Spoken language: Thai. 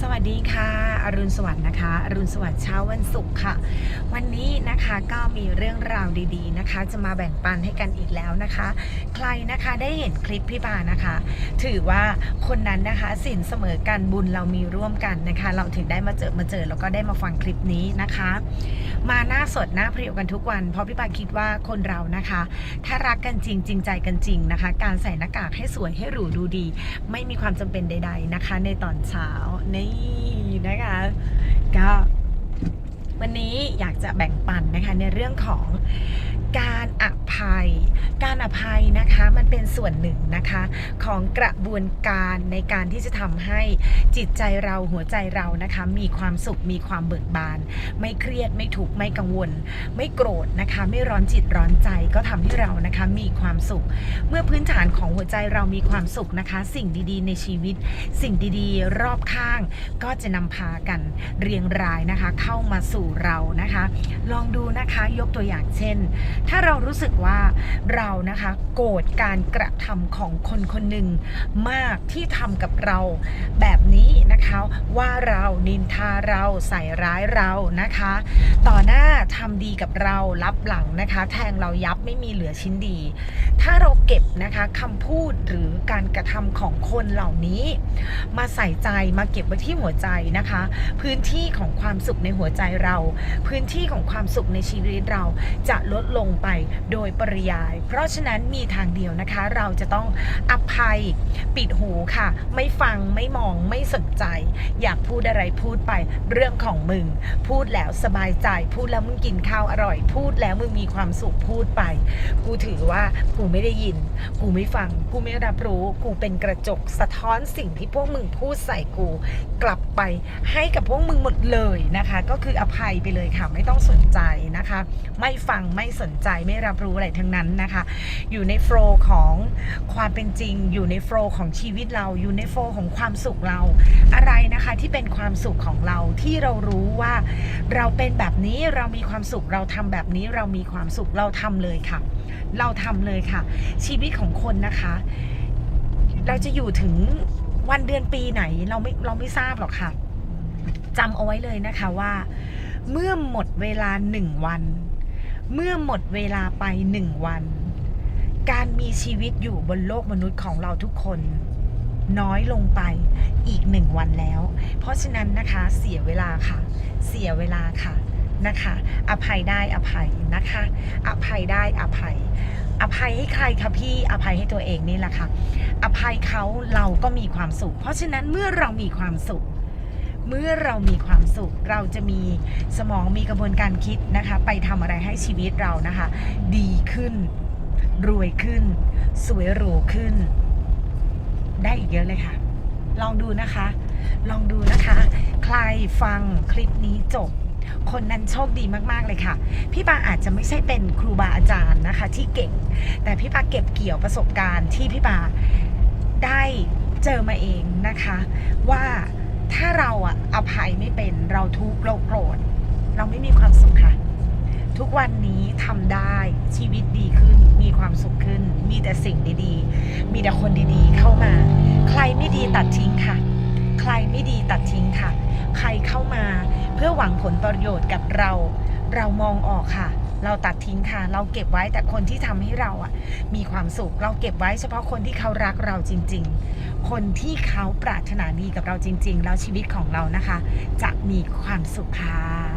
สวัสดีค่ะอรุณสวัสดิ์นะคะอรุณสวัสดิ์เช้าวันศุกร์ค่ะ วันนี้นะคะก็มีเรื่องราวดีๆนะคะ จะมาแบ่งปันให้กันอีกแล้วนะคะ ใครนะคะได้เห็นคลิปพี่ปานะคะ ถือว่าคนนั้นนะคะสินเสมอกันบุญเรามีร่วมกันนะคะ เราถึงได้มาเจอมาเจอแล้วก็ได้มาฟังคลิปนี้นะคะ มาหน้าสดหน้าเพรียวกันทุกวัน เพราะพี่ปาคิดว่าคนเรานะคะ ถ้ารักกันจริงจริงใจกันจริงนะคะ การใส่หน้ากากให้สวยให้หรูดูดี ไม่มีความจำเป็นใด ๆนะคะ ในตอนเช้านี่นะคะก็วันนี้อยากจะแบ่งปันนะคะในเรื่องของการอภัย การอภัยนะคะมันเป็นส่วนหนึ่งนะคะของกระบวนการในการที่จะทำให้จิตใจเราหัวใจเรานะคะมีความสุขมีความเบิกบาน ไม่เครียดไม่ทุกข์ไม่กังวล ไม่โกรธนะคะไม่ร้อนจิตร้อนใจก็ทำให้เรานะคะมีความสุข เมื่อพื้นฐานของหัวใจเรามีความสุขนะคะ สิ่งดีๆ ในชีวิต สิ่งดีๆ รอบข้างก็จะนำพากันเรียงรายนะคะ เข้ามาสู่เรานะคะ ลองดูนะคะยกตัวอย่างเช่น ถ้าเรารู้สึกว่าเรานะคะ โกรธการกระทำของคนคนหนึ่งมากที่ทำกับเรา แบบนี้นะคะว่าเรานินทาเราใส่ร้ายเรานะคะ ต่อหน้าทำดีกับเรารับหลังนะคะ แทงเรายับไม่มีเหลือชิ้นดี ถ้าเราเก็บนะคะคำพูดหรือการกระทำของคนเหล่านี้ มาใส่ใจมาเก็บไว้ที่หัวใจนะคะ พื้นที่ของความสุขในหัวใจเรา พื้นที่ของความสุขในชีวิตเราจะลดลงไปโดยปริยาย เพราะฉะนั้นมีทางเดียวนะคะ เราจะต้องอภัยปิดหูค่ะ ไม่ฟังไม่มองไม่สนใจ อยากพูดอะไรพูดไปเรื่องของมึง พูดแล้วสบายใจ พูดแล้วมึงกินข้าวอร่อย พูดแล้วมึงมีความสุขพูดไป กูถือว่ากูไม่ได้ยิน กูไม่ฟัง กูไม่รับรู้ กูเป็นกระจกสะท้อนสิ่งที่พวกมึงพูดใส่กู กลับไปให้กับพวกมึงหมดเลยนะคะ ก็คืออภัยไปเลยค่ะ ไม่ต้องสนใจนะคะ ไม่ฟังไม่สนใจไม่รับรู้อะไรทั้งนั้นนะคะอยู่ในโฟล์ของความเป็นจริง อยู่ในโฟล์ของชีวิตเรา อยู่ในโฟล์ของความสุขเรา อะไรนะคะที่เป็นความสุขของเราที่เรารู้ว่าเราเป็นแบบนี้เรามีความสุขเราทำแบบนี้เรามีความสุขเราทำเลยค่ะ เราทำเลยค่ะ ชีวิตของคนนะคะ เราจะอยู่ถึงวันเดือนปีไหนเราไม่เราไม่ทราบหรอกค่ะจำเอาไว้เลยนะคะว่า เมื่อหมดเวลาหนึ่งวัน เมื่อหมดเวลาไปหนึ่งวัน การมีชีวิตอยู่บนโลกมนุษย์ของเราทุกคน น้อยลงไปอีกหนึ่งวันแล้ว เพราะฉะนั้นนะคะเสียเวลาค่ะ เสียเวลาค่ะนะคะ อภัยได้อภัยนะคะ อภัยได้อภัย อภัยให้ใครคะพี่อภัยให้ตัวเองนี่แหละค่ะ อภัยเขาเราก็มีความสุข เพราะฉะนั้นเมื่อเรามีความสุข เมื่อเรามีความสุข เราจะมีสมองมีกระบวนการคิดนะคะ ไปทำอะไรให้ชีวิตเรานะคะ ดีขึ้น รวยขึ้น สวยหรูขึ้น ได้อีกเยอะเลยค่ะ ลองดูนะคะ ลองดูนะคะ ใครฟังคลิปนี้จบ คนนั้นโชคดีมากๆเลยค่ะ พี่ปาอาจจะไม่ใช่เป็นครูบาอาจารย์นะคะ ที่เก่ง แต่พี่ปาเก็บเกี่ยวประสบการณ์ที่พี่ปาได้เจอมาเองนะคะ ว่าถ้าเราอะอภัยไม่เป็นเราทุกข์เราโกรธเราไม่มี ทุกวันนี้ทำได้ชีวิตดีขึ้น มีความสุขขึ้น มีแต่สิ่งดีๆ มีแต่คนดีๆ เข้ามา ใครไม่ดีตัดทิ้งค่ะ ใครไม่ดีตัดทิ้งค่ะ ใครเข้ามาเพื่อหวังผลประโยชน์กับเรา เรามองออกค่ะ เราตัดทิ้งค่ะ เราเก็บไว้แต่คนที่ทำให้เราอะมีความสุข เราเก็บไว้เฉพาะคนที่เขารักเราจริง ๆ คนที่เขาปรารถนาดีกับเราจริง ๆ แล้วชีวิตของเรานะคะ จะมีความสุขค่ะ